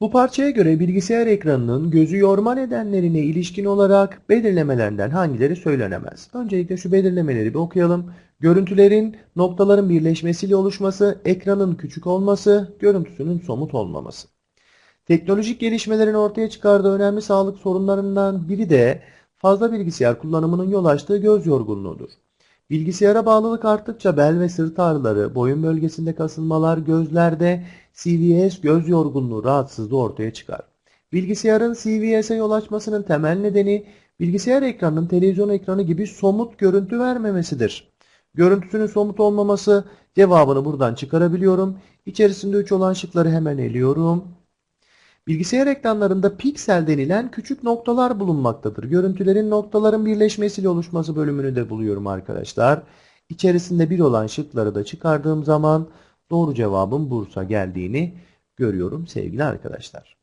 Bu parçaya göre bilgisayar ekranının gözü yorma nedenlerine ilişkin olarak belirlemelerinden hangileri söylenemez? Öncelikle şu belirlemeleri bir okuyalım. Görüntülerin noktaların birleşmesiyle oluşması, ekranın küçük olması, görüntüsünün somut olmaması. Teknolojik gelişmelerin ortaya çıkardığı önemli sağlık sorunlarından biri de fazla bilgisayar kullanımının yol açtığı göz yorgunluğudur. Bilgisayara bağlılık arttıkça bel ve sırt ağrıları, boyun bölgesinde kasılmalar, gözlerde CVS göz yorgunluğu rahatsızlığı ortaya çıkar. Bilgisayarın CVS'e yol açmasının temel nedeni bilgisayar ekranının televizyon ekranı gibi somut görüntü vermemesidir. Görüntüsünün somut olmaması cevabını buradan çıkarabiliyorum. İçerisinde 3 olan şıkları hemen eliyorum. Bilgisayar ekranlarında piksel denilen küçük noktalar bulunmaktadır. Görüntülerin noktaların birleşmesiyle oluşması bölümünü de buluyorum arkadaşlar. İçerisinde bir olan şıkları da çıkardığım zaman doğru cevabın Bursa geldiğini görüyorum sevgili arkadaşlar.